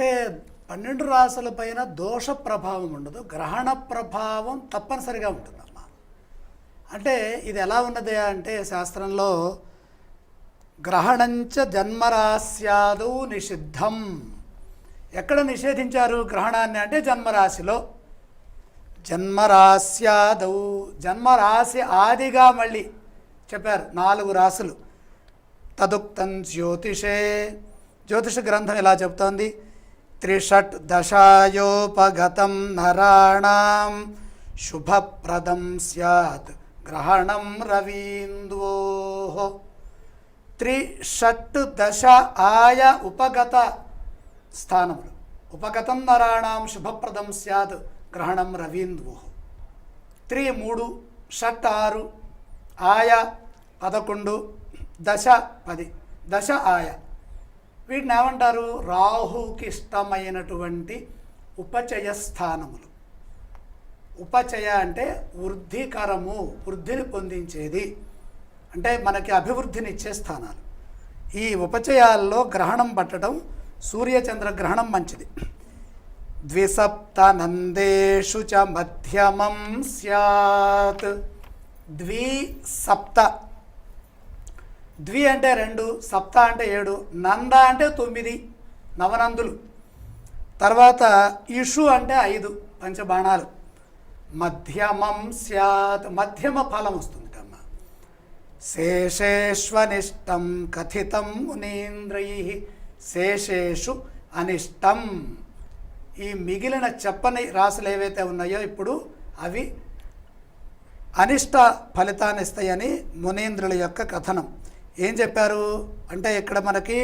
అంటే పన్నెండు రాసుల పైన దోష ప్రభావం ఉండదు గ్రహణ ప్రభావం తప్పనిసరిగా ఉంటుందమ్మ. అంటే ఇది ఎలా ఉన్నది అంటే శాస్త్రంలో గ్రహణంచ జన్మరాశ్యాదు నిషిద్ధం. ఎక్కడ నిషేధించారు గ్రహణాన్ని అంటే జన్మరాశిలో? జన్మరాశ్యాదౌ జన్మరాశి ఆదిగా మళ్ళీ చెప్పారు నాలుగు రాశులు తదుక్తం జ్యోతిషే. జ్యోతిష గ్రంథం ఇలా చెప్తోంది? త్రిషట్ దశాయోపగతం నరాణం శుభప్రదం స్యాత్ గ్రహణం రవీంద్వో త్రిషట్ దశ ఆయ ఉపగత స్థానములు ఉపగతం నరాణం శుభప్రదం స్యాత్ గ్రహణం రవీంద్వో త్రి మూడు షట్ ఆరు ఆయ పదకొండు దశ పది దశ ఆయ వీటిని ఏమంటారు రాహుకి ఇష్టమైనటువంటి ఉపచయ స్థానములు ఉపచయ అంటే వృద్ధికరము వృద్ధిని పొందించేది. అంటే మనకి అభివృద్ధిని ఇచ్చే స్థానాలు. ఈ ఉపచయాల్లో గ్రహణం పట్టడం సూర్యచంద్ర గ్రహణం మంచిది. ద్విసప్తనందేషు చ మధ్యమం స్యాత్. ద్విసప్త ద్వి అంటే రెండు సప్త అంటే ఏడు నంద అంటే తొమ్మిది నవనందులు. తర్వాత ఇషు అంటే ఐదు పంచబాణాలు. మధ్యమం సత్ మధ్యమ ఫలం వస్తుంది అమ్మ శేషేష్వనిష్టం కథితం మునీంద్రై శేషేషు అనిష్టం. ఈ మిగిలిన చెప్పని రాసులు ఏవైతే ఉన్నాయో ఇప్పుడు అవి అనిష్ట ఫలితాన్ని ఇస్తాయని మునీంద్రుల యొక్క కథనం. ఏం చెప్పారు? అంటే ఇక్కడ మనకి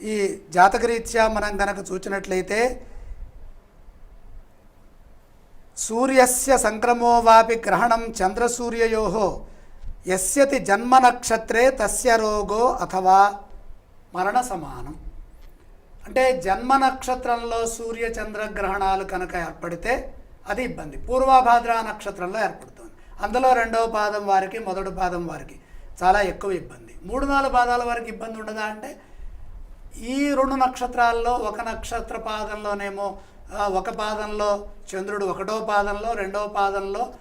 ఈ జాతకరీత్యా మనం కనుక చూచినట్లయితే సూర్యస్య సంక్రమో వాపి గ్రహణం చంద్రసూర్యయో యస్యతి జన్మ నక్షత్రే తస్య రోగో అథవా మరణ సమానం. అంటే జన్మ నక్షత్రంలో సూర్య చంద్ర గ్రహణాలు కనుక ఏర్పడితే అది ఇబ్బంది. పూర్వభాద్ర నక్షత్రంలో ఏర్పడుతుంది. అందులో రెండవ పాదం వారికి మొదటి పాదం వారికి చాలా ఎక్కువ ఇబ్బంది. మూడు నాలుగు పాదాల వారికి ఇబ్బంది ఉండదా అంటే ఈ రెండు నక్షత్రాల్లో ఒక నక్షత్ర పాదంలోనేమో ఒక పాదంలో చంద్రుడు ఒకటో పాదంలో రెండవ పాదంలో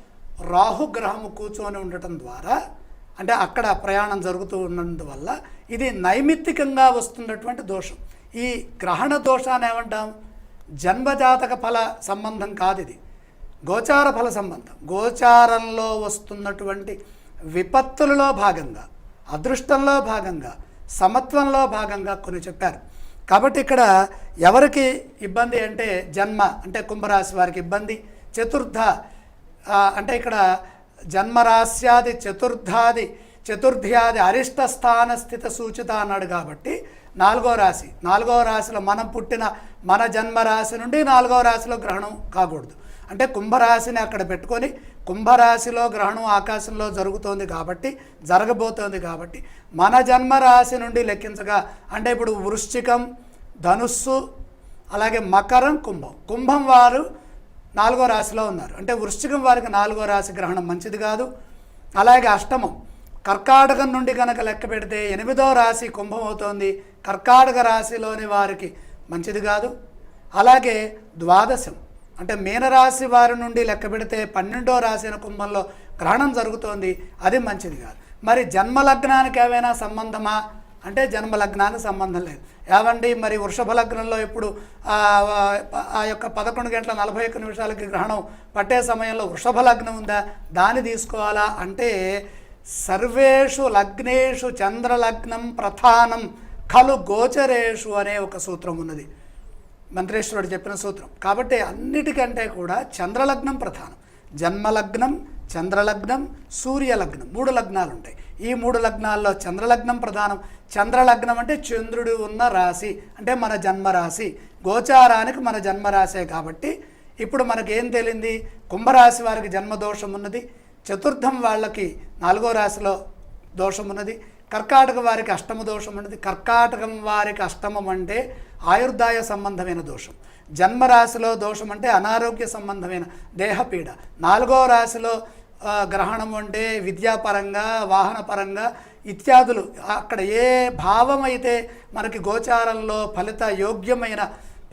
రాహుగ్రహము కూర్చొని ఉండటం ద్వారా అంటే అక్కడ ప్రయాణం జరుగుతూ ఉన్నందువల్ల ఇది నైమిత్తికంగా వస్తున్నటువంటి దోషం. ఈ గ్రహణ దోషాన్ని ఏమంటాం? జన్మజాతక ఫల సంబంధం కాదు ఇది. గోచార ఫల సంబంధం. గోచారంలో వస్తున్నటువంటి విపత్తులలో భాగంగా అదృష్టంలో భాగంగా సమత్వంలో భాగంగా కొన్ని చెప్పారు. కాబట్టి ఇక్కడ ఎవరికి ఇబ్బంది అంటే జన్మ అంటే కుంభరాశి వారికి ఇబ్బంది. చతుర్థ అంటే ఇక్కడ జన్మరాశ్యాది చతుర్థాది చతుర్థ్యాది అరిష్ట స్థాన స్థిత సూచిత అన్నాడు కాబట్టి నాలుగో రాశి. నాలుగో రాశిలో మనం పుట్టిన మన జన్మరాశి నుండి నాలుగో రాశిలో గ్రహణం కాకూడదు. అంటే కుంభరాశిని అక్కడ పెట్టుకొని కుంభరాశిలో గ్రహణం ఆకాశంలో జరుగుతోంది కాబట్టి జరగబోతోంది కాబట్టి మన జన్మరాశి నుండి లెక్కించగా అంటే ఇప్పుడు వృశ్చికం ధనుస్సు అలాగే మకరం కుంభం. కుంభం వారు నాలుగో రాశిలో ఉన్నారు. అంటే వృశ్చికం వారికి నాలుగో రాశి గ్రహణం మంచిది కాదు. అలాగే అష్టమం. కర్కాటకం నుండి కనుక లెక్క పెడితే ఎనిమిదో రాశి కుంభం అవుతోంది. కర్కాటక రాశిలోని వారికి మంచిది కాదు. అలాగే ద్వాదశం. అంటే మీనరాశి వారి నుండి లెక్క పెడితే పన్నెండో రాశి అయిన కుంభంలో గ్రహణం జరుగుతోంది అది మంచిది కాదు. మరి జన్మలగ్నానికి ఏమైనా సంబంధమా? అంటే జన్మలగ్నానికి సంబంధం లేదు. ఏమండి మరి వృషభ లగ్నంలో ఇప్పుడు ఆ, ఆ యొక్క పదకొండు గంటల నలభై ఒక్క నిమిషాలకి గ్రహణం పట్టే సమయంలో వృషభ లగ్నం ఉందా? దాన్ని తీసుకోవాలా? అంటే సర్వేషు లగ్నేషు చంద్రలగ్నం ప్రధానం ఖలు గోచరేషు అనే ఒక సూత్రం ఉన్నది. మంత్రేశ్వరుడు చెప్పిన సూత్రం. కాబట్టి అన్నిటికంటే కూడా చంద్రలగ్నం ప్రధానం. జన్మలగ్నం చంద్రలగ్నం సూర్యలగ్నం మూడు లగ్నాలు ఉంటాయి. ఈ మూడు లగ్నాల్లో చంద్రలగ్నం ప్రధానం. చంద్రలగ్నం అంటే చంద్రుడు ఉన్న రాశి అంటే మన జన్మరాశి. గోచారానికి మన జన్మరాశే కాబట్టి ఇప్పుడు మనకేం తేలింది? కుంభరాశి వారికి జన్మదోషం ఉన్నది. చతుర్థం వాళ్ళకి నాలుగో రాశిలో దోషం ఉన్నది. కర్కాటక వారికి అష్టమ దోషం ఉన్నది. కర్కాటకం వారికి అష్టమం అంటే ఆయుర్దాయ సంబంధమైన దోషం. జన్మరాశిలో దోషం అంటే అనారోగ్య సంబంధమైన దేహపీడ. నాలుగో రాశిలో గ్రహణం అంటే విద్యాపరంగా వాహనపరంగా ఇత్యాదులు. అక్కడ ఏ భావం అయితే మనకి గోచారంలో ఫలిత యోగ్యమైన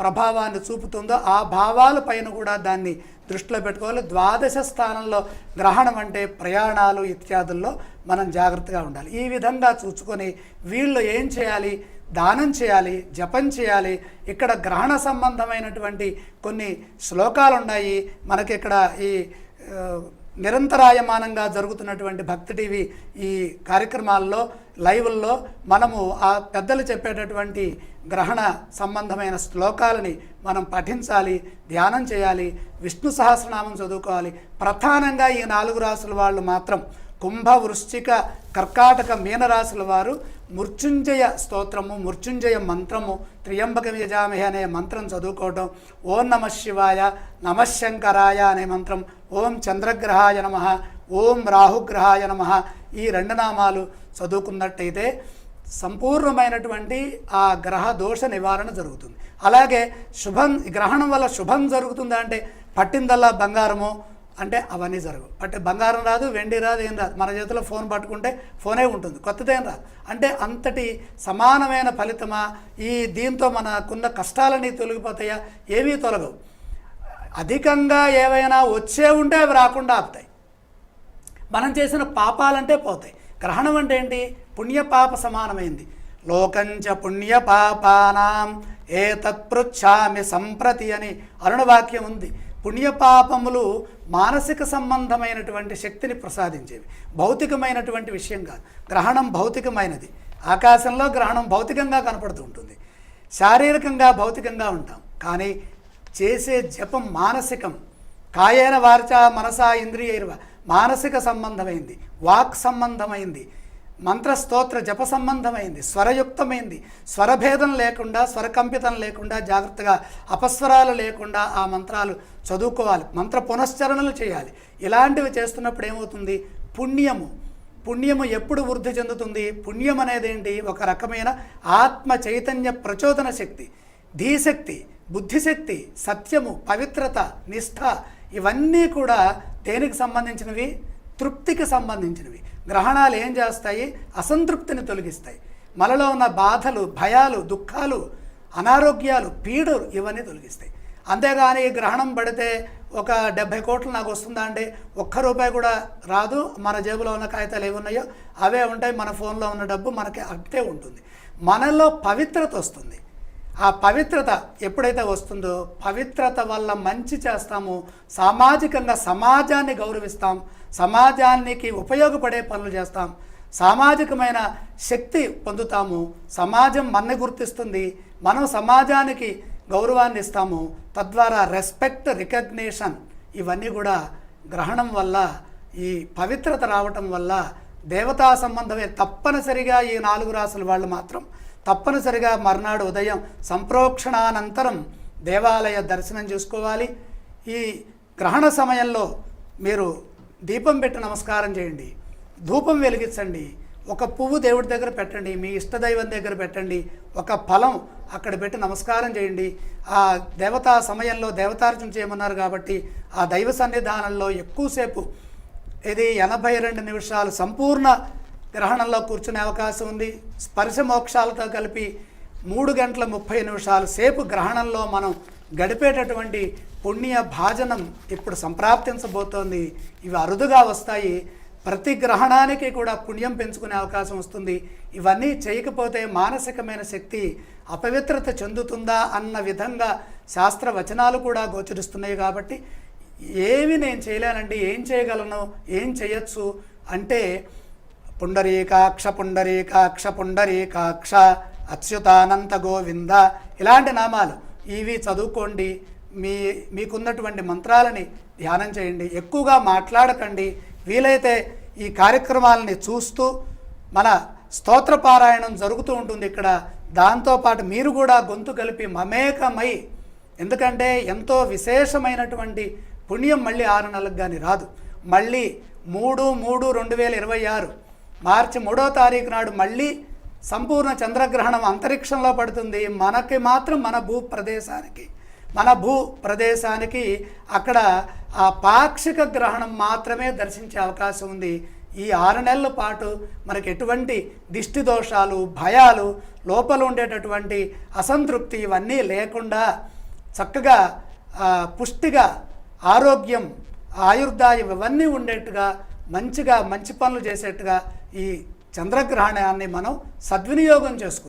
ప్రభావాన్ని చూపుతుందో ఆ భావాల పైన కూడా దాన్ని దృష్టిలో పెట్టుకోవాలి. ద్వాదశ స్థానంలో గ్రహణం అంటే ప్రయాణాలు ఇత్యాదుల్లో మనం జాగ్రత్తగా ఉండాలి. ఈ విధంగా చూసుకొని వీళ్ళు ఏం చేయాలి? దానం చేయాలి జపం చేయాలి. ఇక్కడ గ్రహణ సంబంధమైనటువంటి కొన్ని శ్లోకాలు ఉన్నాయి మనకి ఇక్కడ ఈ నిరంతరాయమానంగా జరుగుతున్నటువంటి భక్తి టీవీ ఈ కార్యక్రమాల్లో లైవ్ల్లో మనము ఆ పెద్దలు చెప్పేటటువంటి గ్రహణ సంబంధమైన శ్లోకాలని మనం పఠించాలి ధ్యానం చేయాలి విష్ణు సహస్రనామం చదువుకోవాలి. ప్రధానంగా ఈ నాలుగు రాసుల వాళ్ళు మాత్రం కుంభ వృశ్చిక కర్కాటక మీనరాశుల వారు మృత్యుంజయ స్తోత్రము మృత్యుంజయ మంత్రము త్రియంబక యజామహి అనే మంత్రం చదువుకోవటం ఓం నమ శివాయ నమశంకరాయ అనే మంత్రం ఓం చంద్రగ్రహాయ నమ ఓం రాహుగ్రహాయ నమ ఈ రెండు నామాలు చదువుకున్నట్టయితే సంపూర్ణమైనటువంటి ఆ గ్రహ దోష నివారణ జరుగుతుంది. అలాగే శుభం గ్రహణం వల్ల శుభం జరుగుతుందా అంటే పట్టిందల్లా బంగారము అంటే అవన్నీ జరగవు. అంటే బంగారం రాదు వెండి రాదు ఏం రాదు. మన చేతిలో ఫోన్ పట్టుకుంటే ఫోనే ఉంటుంది. కొత్తదేం రాదు. అంటే అంతటి సమానమైన ఫలితమా? ఈ దీంతో మనకున్న కష్టాలన్నీ తొలగిపోతాయా? ఏమీ తొలగవు. అధికంగా ఏవైనా వచ్చే ఉంటే అవి రాకుండా ఆపుతాయి. మనం చేసిన పాపాలంటే పోతాయి. గ్రహణం అంటే ఏంటి? పుణ్యపాప సమానమైంది. లోకంచ పుణ్య పాపానాం ఏ తత్పృచ్ఛామి సంప్రతి అని అరుణవాక్యం ఉంది. పుణ్యపాపములు మానసిక సంబంధమైనటువంటి శక్తిని ప్రసాదించేవి. భౌతికమైనటువంటి విషయం కాదు. గ్రహణం భౌతికమైనది. ఆకాశంలో గ్రహణం భౌతికంగా కనపడుతూ ఉంటుంది. శారీరకంగా భౌతికంగా ఉంటాం. కానీ చేసే జపం మానసికం. కాయేన వార్చ మనసా ఇంద్రియైర్వ. మానసిక సంబంధమైంది. వాక్ సంబంధమైంది. మంత్రస్తోత్ర జప సంబంధమైంది స్వరయుక్తమైంది. స్వరభేదం లేకుండా స్వరకంపితం లేకుండా జాగ్రత్తగా అపస్వరాలు లేకుండా ఆ మంత్రాలు చదువుకోవాలి. మంత్ర పునశ్చరణలు చేయాలి. ఇలాంటివి చేస్తున్నప్పుడు ఏమవుతుంది? పుణ్యము. పుణ్యము ఎప్పుడు వృద్ధి చెందుతుంది? పుణ్యం అనేది ఏంటి ఒక రకమైన ఆత్మ చైతన్య ప్రచోదన శక్తి. ధీశక్తి బుద్ధిశక్తి సత్యము పవిత్రత నిష్ఠ ఇవన్నీ కూడా దేనికి సంబంధించినవి? తృప్తికి సంబంధించినవి. గ్రహణాలు ఏం చేస్తాయి? అసంతృప్తిని తొలగిస్తాయి. మనలో ఉన్న బాధలు భయాలు దుఃఖాలు అనారోగ్యాలు పీడలు ఇవన్నీ తొలగిస్తాయి. అంతేగాని గ్రహణం పడితే ఒక డెబ్భై కోట్లు నాకు వస్తుందా అండి? ఒక్క రూపాయి కూడా రాదు. మన జేబులో ఉన్న కాగితాలు ఏవి ఉన్నాయో అవే ఉంటాయి. మన ఫోన్లో ఉన్న డబ్బు మనకి అంతే ఉంటుంది. మనలో పవిత్రత వస్తుంది. ఆ పవిత్రత ఎప్పుడైతే వస్తుందో పవిత్రత వల్ల మంచి చేస్తామో. సామాజికంగా సమాజాన్ని గౌరవిస్తాం. సమాజానికి ఉపయోగపడే పనులు చేస్తాం. సామాజికమైన శక్తి పొందుతాము. సమాజం మన్ని గుర్తిస్తుంది. మనం సమాజానికి గౌరవాన్ని ఇస్తాము. తద్వారా రెస్పెక్ట్ రికగ్నేషన్ ఇవన్నీ కూడా గ్రహణం వల్ల ఈ పవిత్రత రావటం వల్ల దేవతా సంబంధమే తప్పనిసరిగా ఈ నాలుగు రాసుల వాళ్ళు మాత్రం తప్పనిసరిగా మర్నాడు ఉదయం సంప్రోక్షణానంతరం దేవాలయ దర్శనం చేసుకోవాలి. ఈ గ్రహణ సమయంలో మీరు దీపం పెట్టి నమస్కారం చేయండి. ధూపం వెలిగించండి. ఒక పువ్వు దేవుడి దగ్గర పెట్టండి. మీ ఇష్టదైవం దగ్గర పెట్టండి. ఒక ఫలం అక్కడ పెట్టి నమస్కారం చేయండి. ఆ దేవతా సమయంలో దేవతార్చన చేయమన్నారు కాబట్టి ఆ దైవ సన్నిధానంలో ఎక్కువసేపు ఇది ఎనభై రెండు నిమిషాలు సంపూర్ణ గ్రహణంలో కూర్చునే అవకాశం ఉంది. స్పర్శ మోక్షాలతో కలిపి మూడు గంటల ముప్పై నిమిషాల సేపు గ్రహణంలో మనం గడిపేటటువంటి పుణ్య భాజనం ఇప్పుడు సంప్రాప్తించబోతోంది. ఇవి అరుదుగా వస్తాయి. ప్రతి గ్రహణానికి కూడా పుణ్యం పెంచుకునే అవకాశం వస్తుంది. ఇవన్నీ చేయకపోతే మానసికమైన శక్తి అపవిత్రత చెందుతుందా అన్న విధంగా శాస్త్ర వచనాలు కూడా గోచరిస్తున్నాయి కాబట్టి ఏమి నేను చేయలేనండి ఏం చేయగలను ఏం చేయొచ్చు అంటే పుండరీకాక్ష పుండరీకాక్ష పుండరీకాక్ష అచ్యుతానంత గోవింద ఇలాంటి నామాలు. ఇవి చదువుకోండి. మీ మీకున్నటువంటి మంత్రాలని ధ్యానం చేయండి. ఎక్కువగా మాట్లాడకండి. వీలైతే ఈ కార్యక్రమాలని చూస్తూ మన స్తోత్ర పారాయణం జరుగుతూ ఉంటుంది ఇక్కడ. దాంతోపాటు మీరు కూడా గొంతు కలిపి మమేకమై ఎందుకంటే ఎంతో విశేషమైనటువంటి పుణ్యం మళ్ళీ ఆరు నెలలకు కానీ రాదు. మళ్ళీ మూడు మూడు రెండు వేల ఇరవై ఆరు మార్చి మూడో తారీఖు నాడు మళ్ళీ సంపూర్ణ చంద్రగ్రహణం అంతరిక్షంలో పడుతుంది. మనకి మాత్రం మన భూ ప్రదేశానికి మన భూ ప్రదేశానికి అక్కడ ఆ పాక్షిక గ్రహణం మాత్రమే దర్శించే అవకాశం ఉంది. ఈ ఆరు నెలల పాటు మనకు ఎటువంటి దిష్టి దోషాలు భయాలు లోపల ఉండేటటువంటి అసంతృప్తి ఇవన్నీ లేకుండా చక్కగా పుష్టిగా ఆరోగ్యం ఆయుర్దాయం ఇవన్నీ ఉండేట్టుగా మంచిగా మంచి పనులు చేసేట్టుగా ఈ చంద్రగ్రహణాన్ని మనం సద్వినియోగం చేసుకోవాలి